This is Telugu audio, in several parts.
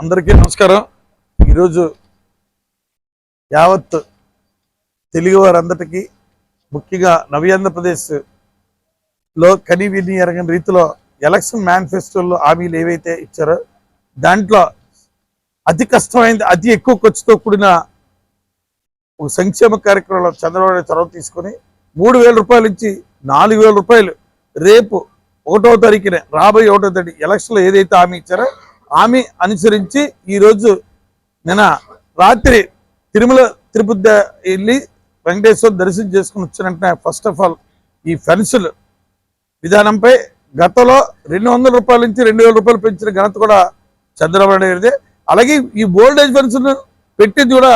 అందరికీ నమస్కారం. ఈరోజు యావత్ తెలుగు వారందరికీ ముఖ్యంగా నవ్యాంధ్రప్రదేశ్లో కని విని ఎరగని రీతిలో ఎలక్షన్ మేనిఫెస్టోలో హామీలు ఏవైతే ఇచ్చారో దాంట్లో అతి కష్టమైంది అతి ఎక్కువ ఖర్చుతో కూడిన ఒక సంక్షేమ కార్యక్రమంలో చంద్రబాబు చొరవ తీసుకొని మూడు వేల రూపాయలు ఇచ్చి నాలుగు వేల రూపాయలు రేపు ఒకటో తారీఖున రాబోయే ఒకటో తారీఖు ఎలక్షన్లో ఏదైతే హామీ ఇచ్చారో హామీ అనుసరించి ఈరోజు నిన్న రాత్రి తిరుమల తిరుపతి వెళ్ళి వెంకటేశ్వర దర్శనం చేసుకుని వచ్చిన ఫస్ట్ ఆఫ్ ఆల్ ఈ ఫెన్సులు విధానంపై గతంలో రెండు వందల రూపాయల నుంచి రెండు వేల రూపాయలు పెంచిన ఘనత కూడా చంద్రబాబు నాయుడు అలాగే ఈ ఓల్డేజ్ పెన్షన్ పెట్టింది కూడా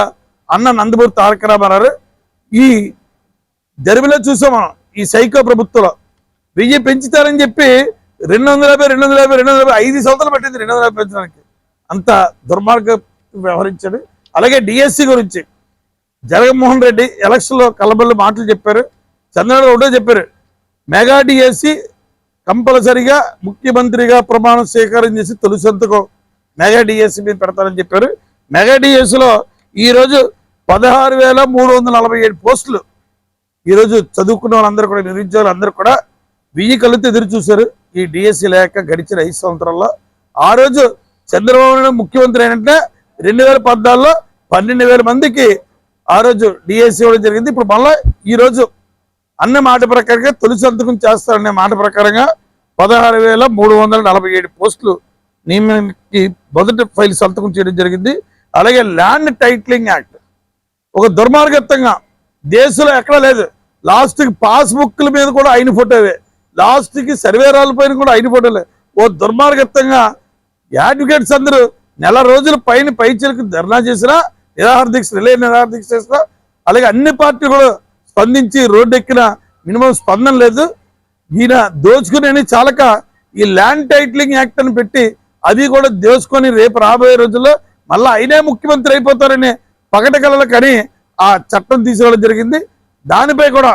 అన్న నందమూరి తారక రామారావు. ఈ దరిమిలో చూసాం మనం ఈ సైకో ప్రభుత్వంలో. వెయ్యి పెంచుతారని చెప్పి రెండు వందల యాభై రెండు వందల యాభై రెండు వందల యాభై ఐదు సంవత్సరాలు పట్టింది రెండు వందల యాభై పెంచడానికి. అంత దుర్మార్గ వ్యవహరించాడు. అలాగే డిఎస్సి గురించి జగన్మోహన్ రెడ్డి ఎలక్షన్లో కలబల్లు మాటలు చెప్పారు. చంద్రబాబు ఒకటే చెప్పారు. మెగా డిఎస్సి కంపల్సరిగా ముఖ్యమంత్రిగా ప్రమాణం స్వీకారం చేసి తొలి సంతకం మెగా డిఎస్సి మీద పెడతారని చెప్పారు. మెగా డిఎస్సిలో ఈరోజు పదహారు వేల మూడు వందల నలభై ఏడు పోస్టులు ఈరోజు చదువుకున్న వాళ్ళందరూ కూడా నిరుద్యోగులు అందరూ కూడా వెయ్యి కళ్ళతో ఎదురు చూశారు. ఈ డిఎస్సి లేక గడిచిన ఐదు సంవత్సరాల్లో ఆ రోజు చంద్రబాబు నాయుడు ముఖ్యమంత్రి ఏంటంటే రెండు వేల పద్నాలుగులో పన్నెండు వేల మందికి ఆ రోజు డిఎస్సి ఇవ్వడం జరిగింది. ఇప్పుడు మళ్ళీ ఈరోజు అన్న మాట ప్రకారంగా తొలి సంతకం చేస్తారనే మాట ప్రకారంగా పదహారు వేల మూడు వందల నలభై ఏడు పోస్టులు నియమానికి మొదటి ఫైల్ సంతకం చేయడం జరిగింది. అలాగే ల్యాండ్ టైటిలింగ్ యాక్ట్ ఒక దుర్మార్గత్వంగా దేశంలో ఎక్కడ లేదు. లాస్ట్కి పాస్బుక్ల మీద కూడా అయిన ఫోటోవే. లాస్ట్కి సర్వేరాల పైన కూడా అయిన ఫోటోలే. ఓ దుర్మార్గత్వంగా అడ్వకేట్స్ అందరూ నెల రోజుల పైన పైచలకు ధర్నా చేసినా నిరాహార దీక్ష రిలే నిరాహార దీక్ష చేసినా అలాగే అన్ని పార్టీలు కూడా స్పందించి రోడ్డు ఎక్కిన మినిమం స్పందన లేదు. ఈయన దోచుకునే చాలక ఈ ల్యాండ్ టైటిలింగ్ యాక్ట్ అని పెట్టి అది కూడా దోచుకొని రేపు రాబోయే రోజుల్లో మళ్ళీ ఆయనే ముఖ్యమంత్రి అయిపోతారని పగట కలలు కానీ ఆ చట్టం తీసుకోవడం జరిగింది. దానిపై కూడా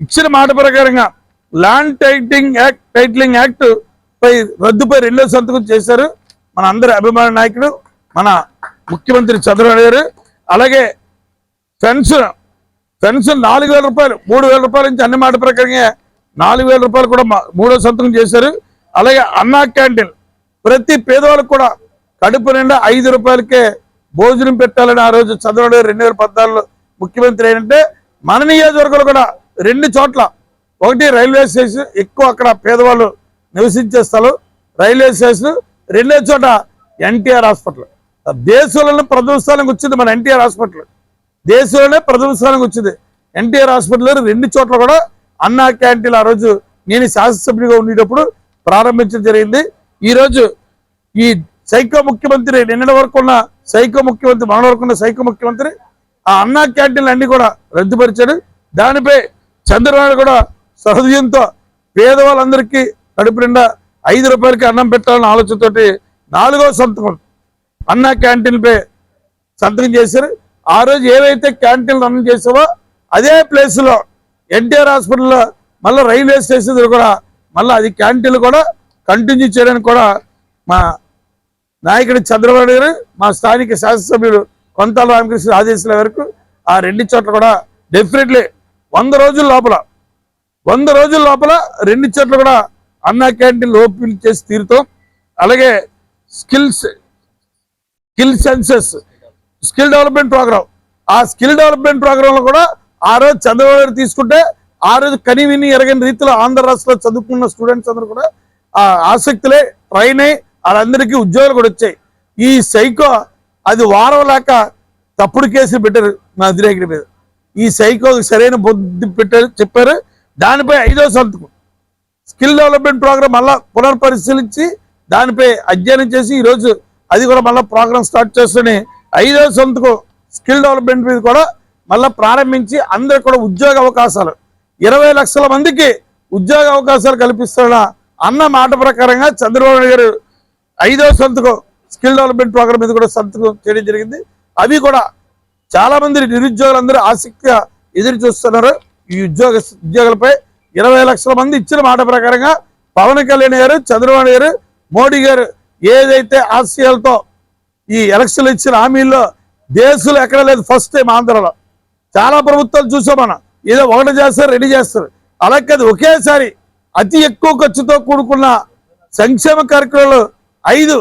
ఇచ్చిన మాట ప్రకారంగా land titling act titling act పై రద్దుపై రెండో సంతకం చేశారు మన అందరి అభిమాన నాయకుడు మన ముఖ్యమంత్రి చంద్రబాబు గారు. అలాగే ఫెన్స్ ఫెన్స్ నాలుగు వేల రూపాయలు మూడు వేల రూపాయల నుంచి అన్ని మాట ప్రకారంగా నాలుగు వేల రూపాయలు కూడా మా- మూడో సంతకం చేశారు. అలాగే అన్నా క్యాంటీన్ ప్రతి పేదవాళ్ళకు కూడా కడుపు నిండా ఐదు రూపాయలకే భోజనం పెట్టాలని ఆ రోజు చంద్రబాబు గారు రెండు వేల ముఖ్యమంత్రి ఏంటంటే మన నియోజకవర్గంలో కూడా రెండు చోట్ల ఒకటి రైల్వే స్టేషన్ ఎక్కువ అక్కడ పేదవాళ్ళు నివసించే స్థలం రైల్వే స్టేషన్ రెండో చోట ఎన్టీఆర్ హాస్పిటల్. దేశంలోనే ప్రథమ స్థానానికి వచ్చింది మన ఎన్టీఆర్ హాస్పిటల్. దేశంలోనే ప్రథమ స్థానానికి వచ్చింది. ఎన్టీఆర్ హాస్పిటల్ రెండు చోట్ల కూడా అన్నా క్యాంటీన్ ఆ రోజు నేను శాసనసభ్యుడిగా ఉండేటప్పుడు ప్రారంభించడం జరిగింది. ఈరోజు ఈ సైకో ముఖ్యమంత్రి నిన్నటి వరకు ఉన్న సైకో ముఖ్యమంత్రి మన వరకు ఉన్న సైకో ముఖ్యమంత్రి ఆ అన్నా క్యాంటీన్లు అన్ని కూడా రద్దుపరిచాడు. దానిపై చంద్రబాబు కూడా సహృదయంతో పేదవాళ్ళందరికీ కడుపు నిండా ఐదు రూపాయలకి అన్నం పెట్టాలన్న ఆలోచనతోటి నాలుగో సంతకం అన్నా క్యాంటీన్పై సంతకం చేశారు. ఆ రోజు ఏవైతే క్యాంటీన్లు రన్ చేసావో అదే ప్లేస్లో ఎన్టీఆర్ హాస్పిటల్లో మళ్ళీ రైల్వే స్టేషన్ దగ్గర కూడా మళ్ళీ అది క్యాంటీన్లు కూడా కంటిన్యూ చేయడానికి కూడా మా నాయకుడు చంద్రబాబు గారు మా స్థానిక శాసనసభ్యుడు కొంతాల రామకృష్ణ ఆదేశాల వరకు ఆ రెండు చోట్ల కూడా డెఫినెట్లీ వంద రోజుల లోపల వంద రోజుల లోపల రెండు చెట్లు కూడా అన్నా క్యాంటీన్లు ఓపెన్ చేసి తీరుతాం. అలాగే skills skill centres skill development programme ఆ స్కిల్ డెవలప్మెంట్ ప్రోగ్రాంలో కూడా ఆ రోజు చంద్రబాబు తీసుకుంటే ఆ రోజు కనివిని ఎరగని రీతిలో ఆంధ్ర రాష్ట్రంలో చదువుకున్న స్టూడెంట్స్ అందరూ కూడా ఆ ఆసక్తులే ట్రైన్ అయి వాళ్ళందరికీ ఉద్యోగాలు కూడా వచ్చాయి. ఈ సైకో అది వారం లేక తప్పుడు కేసులు పెట్టారు నా అధినాయకుడి మీద. ఈ సైకో సరైన బుద్ధి పెట్టారు చెప్పారు. దానిపై ఐదో సంతకం. స్కిల్ డెవలప్మెంట్ ప్రోగ్రామ్ మళ్ళా పునర్పరిశీలించి దానిపై అధ్యయనం చేసి ఈరోజు అది కూడా మళ్ళీ ప్రోగ్రామ్ స్టార్ట్ చేస్తూనే ఐదో సంతకం స్కిల్ డెవలప్మెంట్ మీద కూడా మళ్ళీ ప్రారంభించి అందరికి కూడా ఉద్యోగ అవకాశాలు. ఇరవై లక్షల మందికి ఉద్యోగ అవకాశాలు కల్పిస్తున్న అన్న మాట ప్రకారంగా చంద్రబాబు నాయుడు గారు ఐదో సంతకం స్కిల్ డెవలప్మెంట్ ప్రోగ్రామ్ మీద కూడా సంతకం చేయడం జరిగింది. అవి కూడా చాలామంది నిరుద్యోగులందరూ ఆసక్తిగా ఎదురు చూస్తున్నారు ఈ ఉద్యోగ ఉద్యోగులపై ఇరవై లక్షల మంది ఇచ్చిన మాట ప్రకారంగా పవన్ కళ్యాణ్ గారు చంద్రబాబు గారు మోడీ గారు ఏదైతే ఆశయాలతో ఈ ఎలక్షన్లు ఇచ్చిన హామీల్లో దేశంలో ఎక్కడ లేదు ఫస్ట్ టైం ఆంధ్రలో. చాలా ప్రభుత్వాలు చూసాం మనం. ఏదో ఒకటి చేస్తారు రెడీ చేస్తారు. అలా కాదు ఒకేసారి అతి ఎక్కువ ఖర్చుతో కూడుకున్న సంక్షేమ కార్యక్రమాలు ఐదు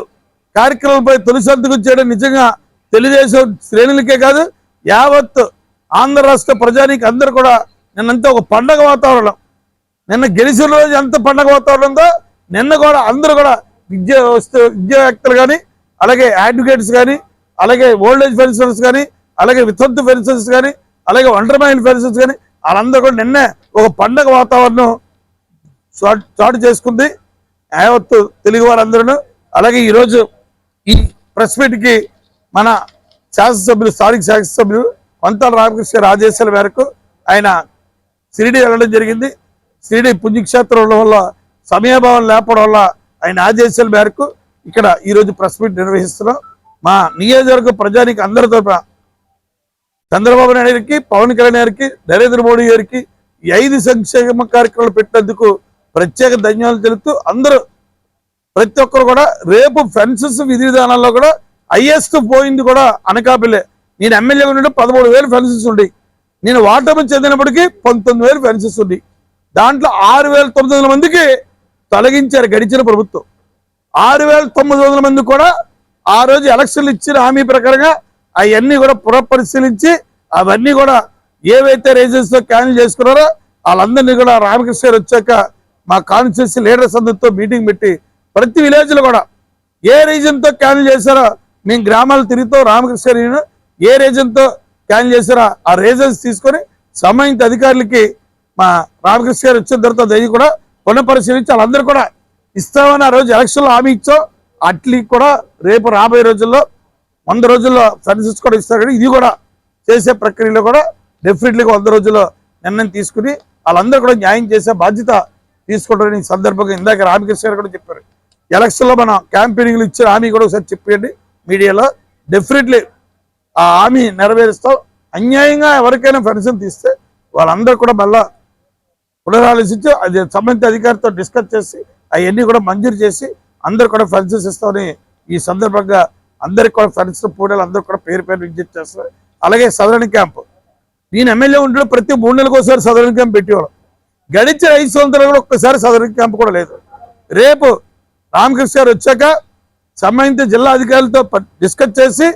కార్యక్రమాలపై తొలి సంతకం చేయడం నిజంగా తెలుగుదేశం శ్రేణులకే కాదు యావత్ ఆంధ్ర రాష్ట్ర ప్రజానికి అందరూ కూడా నిన్నంతా ఒక పండగ వాతావరణం. నిన్న గెలిచిన రోజు ఎంత పండగ వాతావరణం ఉందో నిన్న కూడా అందరూ కూడా విద్య వస్తు విద్యావేత్తలు కానీ అలాగే అడ్వకేట్స్ కానీ అలాగే ఓల్డ్ ఏజ్ కానీ అలాగే వితంతు పెన్షన్స్ కానీ అలాగే ఒంటరిమైన పెన్షన్స్ కానీ వాళ్ళందరూ కూడా నిన్నే ఒక పండగ వాతావరణం చాటు చాటు చేసుకుంది. యావత్తు తెలుగు వారందరూ అలాగే ఈరోజు ఈ ప్రెస్ మీట్కి మన శాసనసభ్యులు స్థానిక శాసనసభ్యులు పంతాల రామకృష్ణ గారి ఆదేశాల మేరకు ఆయన షిరిడి వెళ్ళడం జరిగింది. షిరిడి పుణ్యక్షేత్రం ఉండడం వల్ల సమయభావం లేకపోవడం వల్ల ఆయన ఆదేశాల మేరకు ఇక్కడ ఈరోజు ప్రెస్ మీట్ నిర్వహిస్తున్నాం. మా నియోజకవర్గ ప్రజానికి అందరి చంద్రబాబు నాయుడు గారికి పవన్ కళ్యాణ్ గారికి నరేంద్ర మోడీ గారికి ఐదు సంక్షేమ కార్యక్రమాలు పెట్టినందుకు ప్రత్యేక ధన్యవాదాలు తెలుపుతూ అందరూ ప్రతి ఒక్కరు కూడా రేపు ఫెన్సెస్ విధి విధానాల్లో కూడా హైయెస్ట్ పోయింది కూడా అనకాపల్లి. నేను ఎమ్మెల్యే ఉన్నప్పుడు పదమూడు వేలు ఫెన్సెస్ ఉండి నేను వాటమి చెందినప్పటికీ పంతొమ్మిది వేలు ఫెన్సెస్ ఉంది దాంట్లో ఆరు వేల తొమ్మిది వందల మందికి తొలగించారు గడిచిన ప్రభుత్వం. ఆరు వేల తొమ్మిది వందల మంది కూడా ఆ రోజు ఎలక్షన్లు ఇచ్చిన హామీ ప్రకారంగా అవన్నీ కూడా పునఃపరిశీలించి అవన్నీ కూడా ఏవైతే రేజెన్స్లో క్యాన్సిల్ చేసుకున్నారో వాళ్ళందరినీ కూడా రామకృష్ణ గారు వచ్చాక మా కాన్స్టిట్యూన్సీ లీడర్స్ అందరితో మీటింగ్ పెట్టి ప్రతి విలేజ్లో కూడా ఏ రీజన్తో క్యాన్సిల్ చేశారో మేము గ్రామాలు తిరుగుతూ రామకృష్ణ గారు ఏ రీజన్తో తో క్యాన్సిల్ చేశారో? ఆ రేజన్స్ తీసుకొని సంబంధిత అధికారులకి మా రామకృష్ణ గారు వచ్చిన తర్వాత అది కూడా పునఃపరిశీలించి వాళ్ళందరూ కూడా ఇస్తామని ఆ రోజు ఎలక్షన్లో హామీ ఇచ్చాం. అట్లీ కూడా రేపు రాబోయే రోజుల్లో వంద రోజుల్లో సర్వీసెస్ కూడా ఇస్తారు కానీ ఇది కూడా చేసే ప్రక్రియలో కూడా డెఫినెట్లీగా వంద రోజుల్లో నిర్ణయం తీసుకుని వాళ్ళందరూ కూడా న్యాయం చేసే బాధ్యత తీసుకుంటారని ఈ సందర్భంగా ఇందాక రామకృష్ణ గారు కూడా చెప్పారు. ఎలక్షన్లో మనం క్యాంపెయినింగ్లు ఇచ్చిన హామీ కూడా ఒకసారి చెప్పండి మీడియాలో డెఫినెట్లీ ఆ హామీ నెరవేరుస్తావు అన్యాయంగా ఎవరికైనా పెన్షన్ తీస్తే వాళ్ళందరూ కూడా మళ్ళా పునరాలోచించి అది సంబంధిత అధికారితో డిస్కస్ చేసి అవన్నీ కూడా మంజూరు చేసి అందరు కూడా ఫెన్సెస్ ఇస్తామని ఈ సందర్భంగా అందరికి కూడా ఫెన్స్ పూడేలు అందరూ కూడా పేరు పేరు విజిట్ చేస్తారు అలాగే సదరణ క్యాంపు. నేను ఎమ్మెల్యే ఉంటే ప్రతి మూడు నెలలకు ఒకసారి సదరణ క్యాంప్ పెట్టేవాళ్ళం. గడిచిన ఐదు సంవత్సరాలు కూడా ఒక్కసారి సదరణ క్యాంప్ కూడా లేదు. రేపు రామకృష్ణ గారు వచ్చాక సంబంధిత జిల్లా అధికారులతో డిస్కస్ చేసి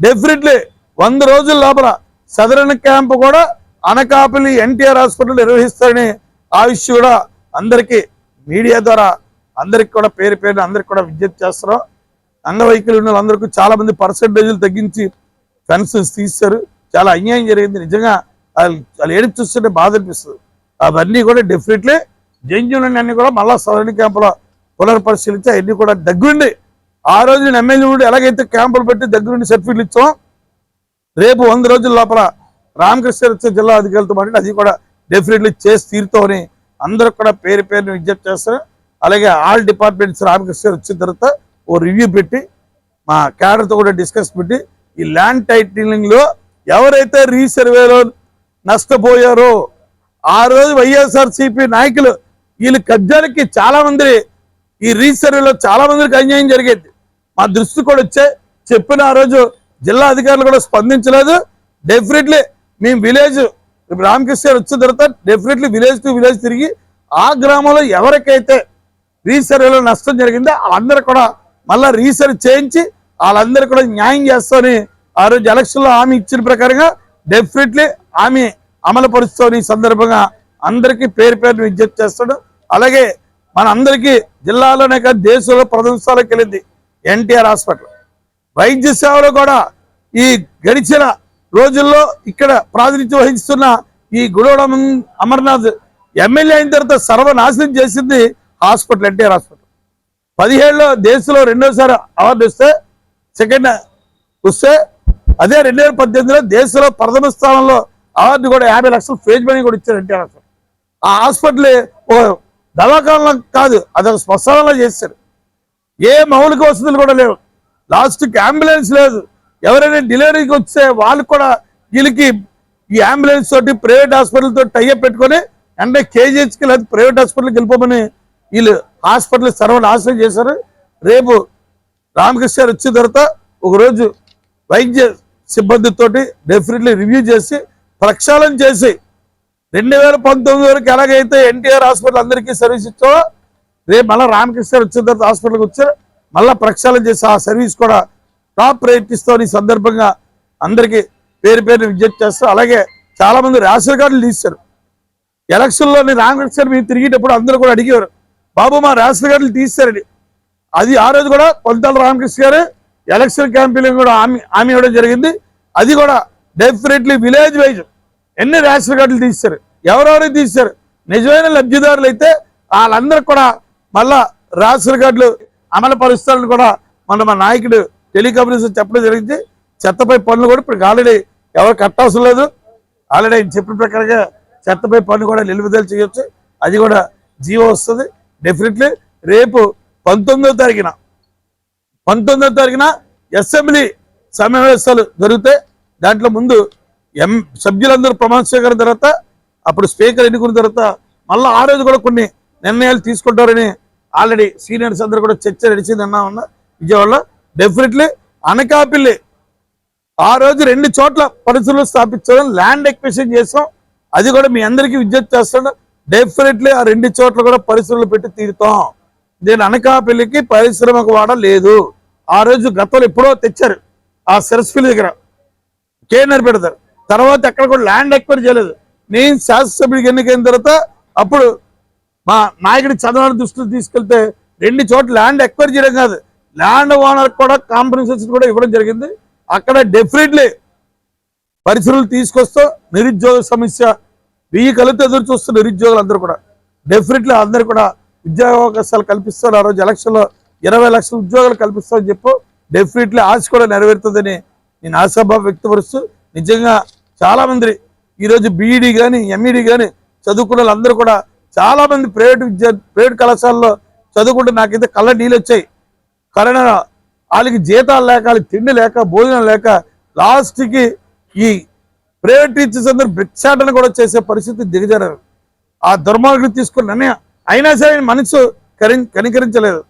డెఫినెట్లీ వంద రోజుల లోపల సదరణ క్యాంపు కూడా అనకాపల్లి ఎన్టీఆర్ హాస్పిటల్ నిర్వహిస్తారని ఆయుష్ కూడా అందరికీ మీడియా ద్వారా అందరికి కూడా పేరు పేరు అందరికి కూడా విజ్ఞప్తి చేస్తున్నాం అంగవైకల్యం ఉన్న వాళ్ళందరికీ చాలా మంది పర్సంటేజ్లు తగ్గించి పెన్షన్స్ తీశారు. చాలా అన్యాయం జరిగింది. నిజంగా వాళ్ళు వాళ్ళు ఏడుపు చూస్తుంటే బాధ అనిపిస్తుంది. అవన్నీ కూడా డెఫినెట్లీ జంజులన్నీ అన్ని కూడా మళ్ళా సదరణ క్యాంపులో పునర్పరిశీలించి అవన్నీ కూడా దగ్గుండి ఆ రోజు నేను ఎమ్మెల్యే ఉండి ఎలాగైతే క్యాంపులు పెట్టి దగ్గరుండి సర్టిఫికెట్లు ఇచ్చాం రేపు వంద రోజుల లోపల రామకృష్ణ వచ్చే జిల్లా అధికారులతో మాట్లాడి అది కూడా డెఫినెట్లీ చేసి తీరుతామని అందరూ కూడా పేరు పేరుని విజ్ఞప్తి చేస్తారు. అలాగే ఆల్ డిపార్ట్మెంట్స్ రామకృష్ణ వచ్చిన తర్వాత ఓ రివ్యూ పెట్టి మా క్యాడర్తో కూడా డిస్కస్ పెట్టి ఈ ల్యాండ్ టైటిలింగ్లో ఎవరైతే రీసర్వేలో నష్టపోయారో ఆ రోజు వైఎస్ఆర్ సిపి నాయకులు వీళ్ళు కబ్జాలకి చాలా మంది ఈ రీసర్వేలో చాలా మందికి అన్యాయం జరిగేది. మా దృష్టి కూడా వచ్చే చెప్పిన ఆ రోజు జిల్లా అధికారులు కూడా స్పందించలేదు. డెఫినెట్లీ మేము విలేజ్ ఇప్పుడు రామకృష్ణ వచ్చిన తర్వాత డెఫినెట్లీ విలేజ్ టు విలేజ్ తిరిగి ఆ గ్రామంలో ఎవరికైతే రీసర్వేలో నష్టం జరిగిందో వాళ్ళందరూ కూడా మళ్ళీ రీసర్వ్ చేయించి వాళ్ళందరూ కూడా న్యాయం చేస్తామని ఆ రోజు ఎలక్షన్లో హామీ ఇచ్చిన ప్రకారంగా డెఫినెట్లీ హామీ అమలు పరుస్తామని ఈ సందర్భంగా అందరికీ పేరు పేరు విజ్ఞప్తి చేస్తాడు అలాగే మన అందరికీ జిల్లాలోనే కాదు దేశంలో ప్రథమ స్థానంకి వెళ్ళింది. ఎన్టీఆర్ హాస్పిటల్. వైద్య సేవలు కూడా ఈ గడిచిన రోజుల్లో ఇక్కడ ప్రాతినిధ్యం వహిస్తున్న ఈ గుడోడ అమర్నాథ్ ఎమ్మెల్యే అయిన తర్వాత సర్వనాశనం చేసింది హాస్పిటల్ ఎన్టీఆర్ హాస్పిటల్. పదిహేడులో దేశంలో రెండోసారి అవార్డు వస్తే సెకండ్ వస్తే అదే రెండు వేల పద్దెనిమిదిలో దేశంలో ప్రథమ స్థానంలో అవార్డు కూడా యాభై లక్షలు ఫేజ్ మనీ కూడా ఇచ్చారు ఎన్టీఆర్ హాస్పిటల్. ఆ హాస్పిటల్ ఒక దవాఖానలో కాదు అదొక శ్మశానంలో చేశారు. ఏ మౌలిక వసతులు కూడా లేవు. లాస్ట్కి అంబులెన్స్ లేదు. ఎవరైనా డెలివరీకి వస్తే వాళ్ళు కూడా వీళ్ళకి ఈ అంబులెన్స్ తోటి ప్రైవేట్ హాస్పిటల్తో టైఅప్ పెట్టుకొని అంటే కేజీహెచ్కి లేదా ప్రైవేట్ హాస్పిటల్కి వెళ్ళిపోమని వీళ్ళు హాస్పిటల్ సర్వలు ఆశ్రయం చేశారు. రేపు రామకృష్ణ గారు వచ్చిన తర్వాత ఒకరోజు వైద్య సిబ్బందితోటి డెఫినెట్లీ రివ్యూ చేసి ప్రక్షాళన చేసి రెండు వేల పంతొమ్మిది వరకు ఎలాగైతే ఎన్టీఆర్ హాస్పిటల్ అందరికీ సర్వీస్ ఇచ్చో రేపు మళ్ళీ రామకృష్ణ వచ్చిన తర్వాత హాస్పిటల్కి వచ్చారు మళ్ళీ ప్రక్షాళన చేసి ఆ సర్వీస్ కూడా టాప్ ప్రయత్నిస్తూ ఈ సందర్భంగా అందరికీ పేరు పేరు విజ్ఞప్తి చేస్తూ అలాగే చాలా మంది రేషన్ కార్డులు తీశారు. ఎలక్షన్లో నేను రామకృష్ణ గారు మీరు తిరిగేటప్పుడు అందరూ కూడా అడిగేవారు బాబు మా రేషన్ కార్డులు తీశారని. అది ఆ రోజు కూడా కొంతాల రామకృష్ణ గారు ఎలక్షన్ క్యాంపెయిన్ కూడా హామీ హామీ ఇవ్వడం జరిగింది. అది కూడా డెఫినెట్లీ విలేజ్ వైజ్ ఎన్ని రేషన్ కార్డులు తీశారు ఎవరెవరు తీశారు నిజమైన లబ్ధిదారులు అయితే వాళ్ళందరూ కూడా మళ్ళా రాష్ట్ర కార్డులు అమలు పరుస్తారని కూడా మన మా నాయకుడు టెలికమ్యూనికేషన్ చెప్పడం జరిగింది. చెత్తపై పనులు కూడా ఇప్పుడు ఆల్రెడీ ఎవరు కట్టవసరం లేదు. ఆల్రెడీ ఆయన చెప్పిన ప్రకారంగా చెత్తపై పన్ను కూడా నిలుపుదల చేయొచ్చు. అది కూడా జీవో వస్తుంది. డెఫినెట్లీ రేపు పంతొమ్మిదో తారీఖున పంతొమ్మిదో తారీఖున అసెంబ్లీ సమావేశాలు జరుగుతాయి. దాంట్లో ముందు ఎం సభ్యులందరూ ప్రమాణ స్వీకారం తర్వాత అప్పుడు స్పీకర్ ఎన్నుకున్న తర్వాత మళ్ళీ ఆ రోజు కూడా కొన్ని నిర్ణయాలు తీసుకుంటారని ఆల్రెడీ సీనియర్స్ అందరూ కూడా చర్చ నడిచింది అన్నా ఉన్నా విజయవాడలో డెఫినెట్లీ అనకాపల్లి ఆ రోజు రెండు చోట్ల పరిస్థితులు స్థాపించడం ల్యాండ్ ఎక్విషన్ చేసాం అది కూడా మీ అందరికీ విజ్ఞప్తి చేస్తాను డెఫినెట్లీ ఆ రెండు చోట్ల కూడా పరిశ్రమలు పెట్టి తీరుతాం. దీని అనకాపల్లికి పరిశ్రమకు వాడ లేదు. ఆ రోజు గతంలో ఎప్పుడో తెచ్చారు ఆ సరస్వతి దగ్గర. కేఎన్ఆర్ పెడతారు. తర్వాత ఎక్కడ కూడా ల్యాండ్ ఎక్వైర్ చేయలేదు. నేను శాసనసభ్యుడికి ఎన్నికైన తర్వాత అప్పుడు మా నాయకుడి చంద్రబాబు దృష్టిలో తీసుకెళ్తే రెండు చోట్ల ల్యాండ్ ఎక్వైర్ చేయడం కాదు. ల్యాండ్ ఓనర్ కూడా కాంపన్సేషన్ కూడా ఇవ్వడం జరిగింది. అక్కడ డెఫినెట్లీ పరిశ్రమలు తీసుకొస్తూ నిరుద్యోగ సమస్య వెయ్యి కలితో ఎదురు చూస్తున్న నిరుద్యోగులు అందరూ కూడా డెఫినెట్లీ అందరూ కూడా ఉద్యోగ అవకాశాలు కల్పిస్తారు. ఆ రోజు ఎలక్షన్లో ఇరవై లక్షల ఉద్యోగాలు కల్పిస్తామని చెప్పు డెఫినెట్లీ ఆశ కూడా నెరవేరుతుందని నేను ఆశాభావం వ్యక్తపరుస్తూ నిజంగా చాలామంది ఈరోజు బీఈడీ కానీ ఎంఈడీ కానీ చదువుకున్న వాళ్ళందరూ కూడా చాలా మంది ప్రైవేట్ విద్యా ప్రైవేట్ కళాశాలలో చదువుకుంటే నాకైతే కళ్ళ నీళ్ళు వచ్చాయి. కరోనా వాళ్ళకి జీతాలు లేక వాళ్ళకి తిండి లేక భోజనం లేక లాస్ట్కి ఈ ప్రైవేట్ టీచర్స్ అందరూ భిక్షాటన కూడా చేసే పరిస్థితి దిగజారారు. ఆ దుర్మార్గులు తీసుకున్న నిర్ణయం అయినా సరే మనసు కరి కనికరించలేదు.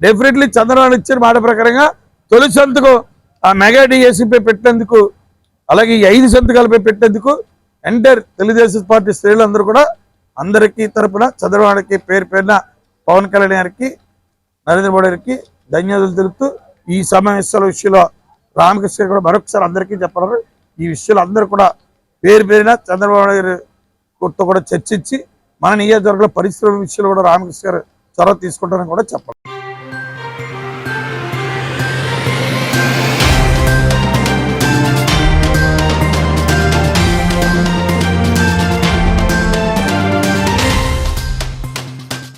డెఫినెట్లీ చంద్రబాబు ఇచ్చిన మాట ప్రకారంగా తొలి సంతకం ఆ మెగా డిఎస్సీపై పెట్టేందుకు అలాగే ఈ ఐదు సంతకాలపై పెట్టేందుకు ఎంటైర్ తెలుగుదేశం పార్టీ శ్రేణులందరూ కూడా అందరికీ తరపున చంద్రబాబుకి పేరు పేరున పవన్ కళ్యాణ్ గారికి నరేంద్ర మోడీ గారికి ధన్యవాదాలు తెలుపుతూ ఈ సమావేశాల విషయంలో రామకృష్ణ కూడా మరొకసారి అందరికీ చెప్పారు ఈ విషయాలు అందరూ కూడా పేరు పేరిన చంద్రబాబు నాయుడు గారితో కూడా చర్చించి మన నియోజకవర్గంలో పరిశ్రమ విషయంలో కూడా రామకృష్ణ గారు చొరవ తీసుకుంటారని కూడా చెప్పాలి.